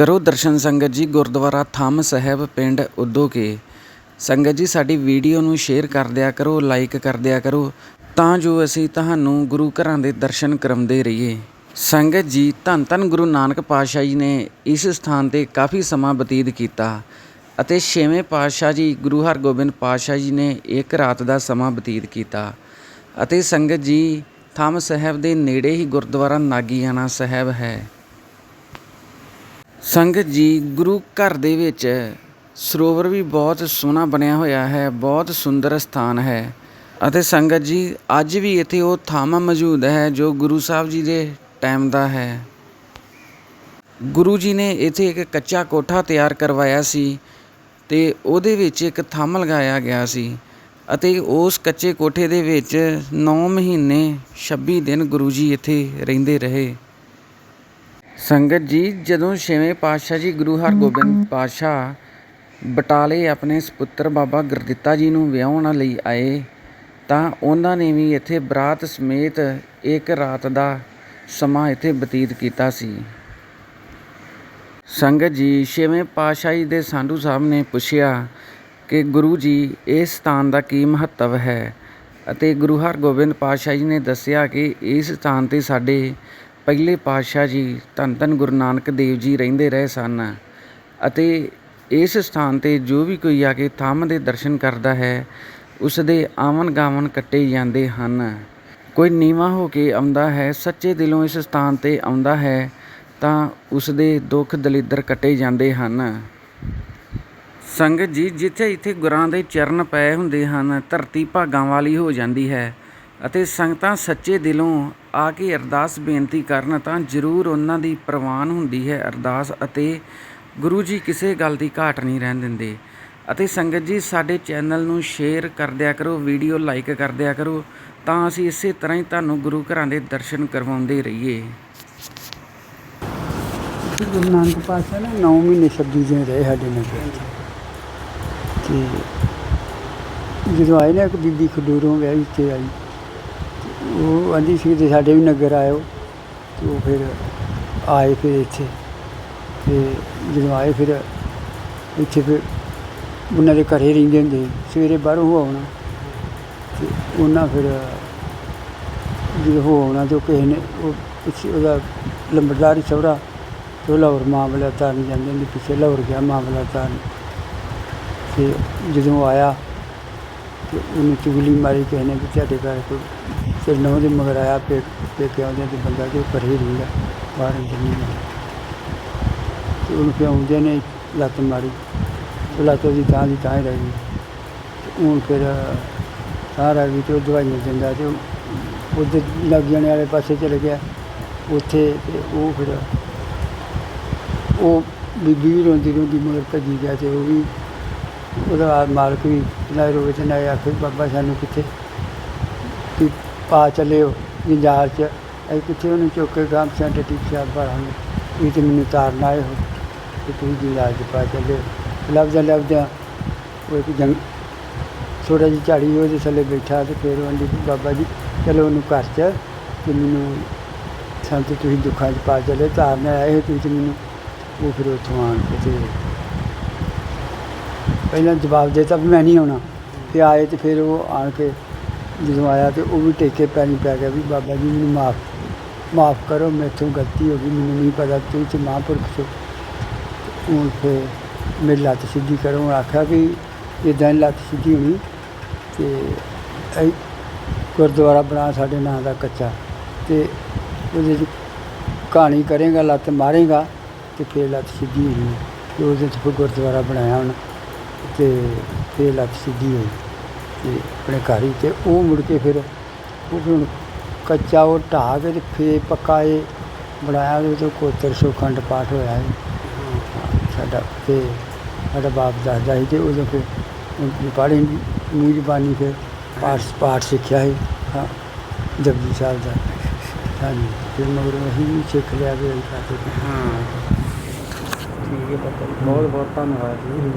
ਕਰੋ ਦਰਸ਼ਨ ਸੰਗਤ ਜੀ, ਗੁਰਦੁਆਰਾ ਥੰਮ ਸਾਹਿਬ, ਪਿੰਡ ਉਦੋਂ ਕੇ ਸੰਗਤ ਜੀ, ਸਾਡੀ ਵੀਡੀਓ ਨੂੰ ਸ਼ੇਅਰ ਕਰ ਦਿਆ ਕਰੋ, ਲਾਈਕ ਕਰ ਦਿਆ ਕਰੋ, ਤਾਂ ਜੋ ਅਸੀਂ ਤੁਹਾਨੂੰ ਗੁਰੂ ਘਰਾਂ ਦੇ ਦਰਸ਼ਨ ਕਰਾਉਂਦੇ ਰਹੀਏ। ਸੰਗਤ ਜੀ, ਧੰਨ ਧੰਨ ਗੁਰੂ ਨਾਨਕ ਪਾਤਸ਼ਾਹ ਜੀ ਨੇ ਇਸ ਸਥਾਨ ਤੇ ਕਾਫੀ ਸਮਾਂ ਬਤੀਤ ਕੀਤਾ ਅਤੇ ਛੇਵੇਂ ਪਾਤਸ਼ਾਹ ਜੀ, ਗੁਰੂ ਹਰਗੋਬਿੰਦ ਪਾਤਸ਼ਾਹ ਜੀ ਨੇ ਇੱਕ ਰਾਤ ਦਾ ਸਮਾਂ ਬਤੀਤ ਕੀਤਾ ਅਤੇ ਸੰਗਤ ਜੀ, ਥੰਮ ਸਾਹਿਬ ਦੇ ਨੇੜੇ ਹੀ ਗੁਰਦੁਆਰਾ ਨਾਗੀਆਣਾ ਸਾਹਿਬ ਹੈ। ਸੰਗਤ ਜੀ, ਗੁਰੂ ਘਰ ਦੇ ਵਿੱਚ ਸਰੋਵਰ ਵੀ ਬਹੁਤ ਸੋਹਣਾ ਬਣਿਆ ਹੋਇਆ ਹੈ, ਬਹੁਤ ਸੁੰਦਰ ਸਥਾਨ ਹੈ ਅਤੇ ਸੰਗਤ ਜੀ, ਅੱਜ ਵੀ ਇੱਥੇ ਉਹ ਥਾਵਾਂ ਮੌਜੂਦ ਹੈ ਜੋ ਗੁਰੂ ਸਾਹਿਬ ਜੀ ਦੇ ਟਾਈਮ ਦਾ ਹੈ। ਗੁਰੂ ਜੀ ਨੇ ਇੱਥੇ ਇੱਕ ਕੱਚਾ ਕੋਠਾ ਤਿਆਰ ਕਰਵਾਇਆ ਸੀ ਤੇ ਉਹਦੇ ਵਿੱਚ ਇੱਕ ਥੰਮ ਲਗਾਇਆ ਗਿਆ ਸੀ ਅਤੇ ਉਸ ਕੱਚੇ ਕੋਠੇ ਦੇ ਵਿੱਚ 9 ਮਹੀਨੇ 26 ਦਿਨ ਗੁਰੂ ਜੀ ਇੱਥੇ ਰਹਿੰਦੇ ਰਹੇ। ਸੰਗਤ ਜੀ ਜਦੋਂ ਛੇਵੇਂ ਪਾਤਸ਼ਾਹ ਜੀ ਗੁਰੂ ਹਰਗੋਬਿੰਦ ਪਾਤਸ਼ਾਹ ਬਟਾਲੇ ਆਪਣੇ ਸੁਪੁੱਤਰ ਬਾਬਾ ਗੁਰਦਿੱਤਾ ਜੀ ਨੂੰ ਵਿਆਹਣ ਲਈ ਆਏ ਤਾਂ ਉਹਨਾਂ ਨੇ ਵੀ ਇੱਥੇ ਬਰਾਤ ਸਮੇਤ ਇੱਕ ਰਾਤ ਦਾ ਸਮਾਂ ਇੱਥੇ ਬਤੀਤ ਕੀਤਾ ਸੀ। ਸੰਗਤ ਜੀ ਛੇਵੇਂ ਪਾਤਸ਼ਾਹ ਜੀ ਦੇ ਸਾਧੂ ਸਾਹਿਬ ਨੇ ਪੁੱਛਿਆ ਕਿ ਗੁਰੂ ਜੀ ਇਸ ਸਥਾਨ ਦਾ ਕੀ ਮਹੱਤਵ ਹੈ? ਅਤੇ ਗੁਰੂ ਹਰਗੋਬਿੰਦ ਪਾਤਸ਼ਾਹ ਜੀ ਨੇ ਦੱਸਿਆ ਕਿ ਇਸ ਸਥਾਨ ਤੇ ਸਾਡੇ ਪਹਿਲੇ ਪਾਤਸ਼ਾਹ ਜੀ ਧੰਨ ਧੰਨ ਗੁਰੂ ਨਾਨਕ ਦੇਵ ਜੀ ਰਹਿੰਦੇ ਰਹੇ ਸਨ ਅਤੇ ਇਸ ਸਥਾਨ ਤੇ ਜੋ ਵੀ ਕੋਈ ਆ ਕੇ ਥੰਮ ਦੇ ਦਰਸ਼ਨ ਕਰਦਾ ਹੈ ਉਸ ਦੇ ਆਵਨ ਗਾਵਨ ਕੱਟੇ ਜਾਂਦੇ ਹਨ। ਕੋਈ ਨੀਵਾ ਹੋ ਕੇ ਆਉਂਦਾ ਹੈ, ਸੱਚੇ ਦਿਲੋਂ ਇਸ ਸਥਾਨ ਤੇ ਆਉਂਦਾ ਹੈ, ਤਾਂ ਉਸ ਦੇ ਦੁੱਖ ਦਲਿੱਦਰ ਕੱਟੇ ਜਾਂਦੇ ਹਨ। ਸੰਗਤ ਜੀ, ਜਿੱਥੇ ਇੱਥੇ ਗੁਰਾਂ ਦੇ ਚਰਨ ਪਏ ਹੁੰਦੇ ਹਨ, ਧਰਤੀ ਭਾਗਾਂ ਵਾਲੀ ਹੋ ਜਾਂਦੀ ਹੈ ਅਤੇ ਸੰਗਤਾਂ ਸੱਚੇ ਦਿਲੋਂ ਆ ਕੇ ਅਰਦਾਸ ਬੇਨਤੀ ਕਰਨ ਤਾਂ ਜ਼ਰੂਰ ਉਹਨਾਂ ਦੀ ਪ੍ਰਵਾਨ ਹੁੰਦੀ ਹੈ ਅਰਦਾਸ ਅਤੇ ਗੁਰੂ ਜੀ ਕਿਸੇ ਗੱਲ ਦੀ ਘਾਟ ਨਹੀਂ ਰਹਿਣ ਦਿੰਦੇ। ਅਤੇ ਸੰਗਤ ਜੀ, ਸਾਡੇ ਚੈਨਲ ਨੂੰ ਸ਼ੇਅਰ ਕਰ ਦਿਆ ਕਰੋ ਵੀਡੀਓ ਲਾਈਕ ਕਰ ਦਿਆ ਕਰੋ, ਤਾਂ ਅਸੀਂ ਇਸੇ ਤਰ੍ਹਾਂ ਹੀ ਤੁਹਾਨੂੰ ਗੁਰੂ ਘਰਾਂ ਦੇ ਦਰਸ਼ਨ ਕਰਵਾਉਂਦੇ ਰਹੀਏ। ਗੁਰੂ ਨਾਨਕ ਪਾਤਸ਼ਾਹ ਨੇ 9 ਮਹੀਨੇ 26 ਦਿਨ ਰਹੇ ਸਾਡੇ ਨਾਲ ਤੇ ਜਦੋਂ ਆਏ ਨਾ, ਇੱਕ ਬੀਬੀ ਖਡੂਰੋਂ ਵਿਆਹੀ ਇੱਥੇ ਆਈ। ਉਹ ਆਂਦੀ ਸੀ ਤੇ ਸਾਡੇ ਵੀ ਨਗਰ ਆਇਓ। ਤੇ ਉਹ ਫਿਰ ਆਏ ਫਿਰ ਇੱਥੇ। ਤੇ ਜਦੋਂ ਆਏ ਫਿਰ ਇੱਥੇ ਫਿਰ ਉਹਨਾਂ ਦੇ ਘਰੇ ਰਹਿੰਦੇ ਹੁੰਦੇ ਸਵੇਰੇ ਬਾਹਰੋਂ ਹੋ ਆਉਣਾ। ਤੇ ਉਹਨਾਂ ਫਿਰ ਜਦੋਂ ਹੋ ਆਉਣਾ ਤੇ ਉਹ ਕਿਸੇ ਨੇ ਉਹ ਪਿੱਛੇ ਉਹਦਾ ਲੰਬੜਦਾਰੀ ਸਹੁਰਾ। ਤੇ ਉਹ ਲਾਹੌਰ ਮਾਮਲਾ ਤਾਰਨ ਜਾਂਦੇ ਨੇ ਪਿੱਛੇ। ਲਾਹੌਰ ਗਿਆ ਮਾਮਲਾ ਤਾਰਨ। ਤੇ ਜਦੋਂ ਆਇਆ ਤੇ ਉਹਨੂੰ ਚੁਗਲੀ ਮਾਰੀ ਕਿਸੇ ਨੇ ਵੀ ਤੁਹਾਡੇ ਘਰ ਕੋਈ। ਫਿਰ ਨੌ ਦੇ ਮਗਰ ਆਇਆ, ਪੇ ਪੇ ਆਉਂਦੇ ਤੇ ਬੰਦਾ ਜੋ ਘਰੇ ਹੀ ਰਹਿੰਦਾ, ਬਾਹਰ ਨਹੀਂ ਤੇ ਉਹਨੂੰ ਫਿਰ ਆਉਂਦੇ ਨੇ ਲੱਤ ਮਾਰੀ, ਤੇ ਲੱਤ ਉਹਦੀ ਤਾਂ ਦੀ ਤਾਂ ਹੀ ਰਹਿ ਗਈ। ਤੇ ਹੁਣ ਫਿਰ, ਸਾਰਾ ਵੀ ਤੇ ਉਹ ਦਵਾਈਆਂ ਦਿੰਦਾ ਤੇ ਉਹਦੇ ਲੱਗ ਜਾਣੇ ਵਾਲੇ ਪਾਸੇ ਚਲੇ ਗਿਆ। ਉੱਥੇ ਤੇ ਉਹ ਫਿਰ, ਉਹ ਬੀਬੀ ਵੀ ਰੋਂਦੀ ਰੋਂਦੀ ਮਗਰ ਭੱਜੀ ਗਿਆ ਤੇ ਉਹ ਵੀ, ਉਹਦਾ ਮਾਲਕ ਵੀ ਨਾ ਰੋਵੇ ਤੇ ਨਾ ਆਖੇ ਬਾਬਾ ਸਾਨੂੰ ਕਿੱਥੇ? ਕਿ ਪਾ ਚੱਲਿਓ ਜੰਜਾਲ ਚ। ਅਸੀਂ ਕਿੱਥੇ ਉਹਨੂੰ ਚੁੱਕ ਕੇ ਗਾਮ ਸੈਂਟਰ ਟੀਚਰ ਭਰਾਂਗੇ ਇਹ ਤੇ ਮੈਨੂੰ ਤਾਰਨ ਆਏ ਹੋ ਕਿ ਤੁਸੀਂ ਜੰਜਾਲ ਚ ਪਾ ਚੱਲਿਓ। ਲੱਭਦਿਆਂ ਲੱਭਦਿਆਂ ਉਹ ਇੱਕ ਜੰਗ ਥੋੜਾ ਜਿਹਾ ਝਾੜੀ ਉਹਦੇ ਥੱਲੇ ਬੈਠਾ ਤੇ ਫਿਰ ਉਹ ਬਾਬਾ ਜੀ, ਚਲੋ ਉਹਨੂੰ ਘਰ ਚ ਤੇ ਮੈਨੂੰ ਸੰਤ ਤੁਸੀਂ ਦੁੱਖਾਂ ਚ ਪਾ ਚੱਲੇ ਤਾਰਨ ਆਏ ਹੋ ਤੁਸੀਂ ਮੈਨੂੰ ਉਹ ਫਿਰ ਉੱਥੋਂ ਆਣ ਕੇ ਤੇ ਪਹਿਲਾਂ ਜਵਾਬ ਦੇਤਾ ਵੀ ਮੈਂ ਨਹੀਂ ਆਉਣਾ। ਤੇ ਆਏ ਤੇ ਫਿਰ ਉਹ ਆਣ ਕੇ ਜਦੋਂ ਆਇਆ ਤੇ ਉਹ ਵੀ ਟੇਕੇ ਪੈਣੀ ਪੈ ਗਿਆ ਵੀ ਬਾਬਾ ਜੀ ਮੈਨੂੰ ਮਾਫ ਮਾਫ ਕਰੋ, ਮੈਥੋਂ ਗਲਤੀ ਹੋ ਗਈ, ਮੈਨੂੰ ਨਹੀਂ ਪਤਾ ਤੁਸੀਂ ਤੇ ਮਹਾਂਪੁਰਖ ਸੋ ਹੁਣ ਫਿਰ ਮੇਰੀ ਲੱਤ ਸਿੱਧੀ ਕਰੋ ਉਹਨੇ ਆਖਿਆ ਵੀ ਇਦਾਂ ਲੱਤ ਸਿੱਧੀ ਹੋਣੀ ਤੇ ਗੁਰਦੁਆਰਾ ਬਣਾ ਸਾਡੇ ਨਾਂ ਦਾ ਕੱਚਾ ਤੇ ਉਹਦੇ 'ਚ ਕਹਾਣੀ ਕਰੇਗਾ, ਲੱਤ ਮਾਰੇਗਾ ਤੇ ਫਿਰ ਲੱਤ ਸਿੱਧੀ ਹੋਣੀ। ਤੇ ਉਹਦੇ 'ਚ ਫਿਰ ਗੁਰਦੁਆਰਾ ਬਣਾਇਆ ਹੁਣ ਤੇ ਫਿਰ ਲੱਤ ਸਿੱਧੀ ਹੋਈ। ਤੇ ਆਪਣੇ ਘਰ ਹੀ ਤੇ ਉਹ ਮੁੜ ਕੇ ਫਿਰ ਉਹ ਹੁਣ ਕੱਚਾ ਉਹ ਢਾਹ ਕੇ ਤੇ ਫੇਰ ਪੱਕਾ ਇਹ ਬਣਾਇਆ ਉਹਦੇ ਤੋਂ ਕੋਤਰ ਖੰਡ ਪਾਠ ਹੋਇਆ ਹੈ ਸਾਡਾ ਤੇ ਸਾਡਾ ਬਾਪ ਦੱਸਦਾ ਸੀ ਤੇ ਉਦੋਂ ਫਿਰ ਪੜ੍ਹੇ ਮੂੰਹ ਜ਼ਬਾਨੀ ਫਿਰ ਪਾਠ ਪਾਠ ਸਿੱਖਿਆ ਹੈ ਹਾਂ ਜਪਜੀ ਸਾਹਿਬ ਦਾ। ਹਾਂਜੀ ਫਿਰ ਮਗਰ ਅਸੀਂ ਵੀ ਸਿੱਖ ਲਿਆ ਵੀ ਅਸੀਂ ਕਰਦੇ। ਹਾਂ। ਠੀਕ ਹੈ ਬਹੁਤ ਬਹੁਤ ਧੰਨਵਾਦ ਜੀ।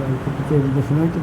ਬਾਕੀ ਕਿਤੇ ਦੱਸਣਾ ਕਿ